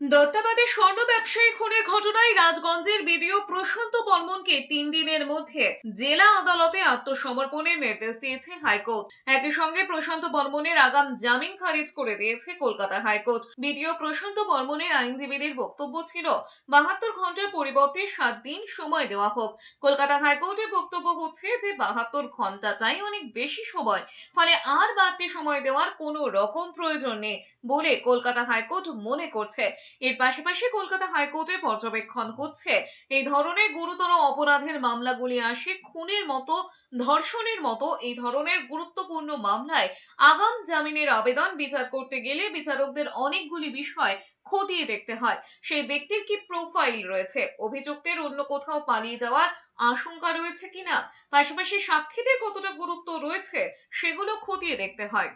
দত্তাবাদে স্বর্ণ ব্যবসায়ী খুনের ঘটনায় রাজগঞ্জের বিডিও প্রশান্ত বর্মনকে তিন দিনের মধ্যে জেলা আদালতে আত্মসমর্পণের নির্দেশ দিয়েছে হাইকোর্ট। একই সঙ্গে প্রশান্ত বর্মনের আগাম জামিন খারিজ করে দিয়েছে কলকাতা হাইকোর্ট। বিডিও প্রশান্ত বর্মনের আইনজীবীদের বক্তব্য ছিল, বাহাত্তর ঘণ্টার পরিবর্তে সাত দিন সময় দেওয়া হোক। কলকাতা হাইকোর্টের বক্তব্য হচ্ছে যে, বাহাত্তর ঘন্টাটাই অনেক বেশি সময়, ফলে আর বাড়তি সময় দেওয়ার কোনো রকম প্রয়োজন নেই। বলে কলকাতা হাইকোর্ট মনে করছে। এর পাশাপাশি কলকাতা হাইকোর্টে পর্যবেক্ষণ হচ্ছে। এই ধরনের গুরুতর অপরাধের মামলাগুলি আসে খুনের মতো, ধর্ষণের মতো। এই ধরনের গুরুত্বপূর্ণ মামলায় আগাম জামিনের আবেদন বিচার করতে গেলে বিচারকদের অনেকগুলি বিষয় খতিয়ে দেখতে হয়। সেই ব্যক্তির কি প্রোফাইল রয়েছে? অভিযুক্তের অন্য কোথাও পালিয়ে যাওয়ার আশঙ্কা রয়েছে কিনা? পাশাপাশি সাক্ষীদের কতটা গুরুত্ব রয়েছে? সেগুলো খতিয়ে দেখতে হয়।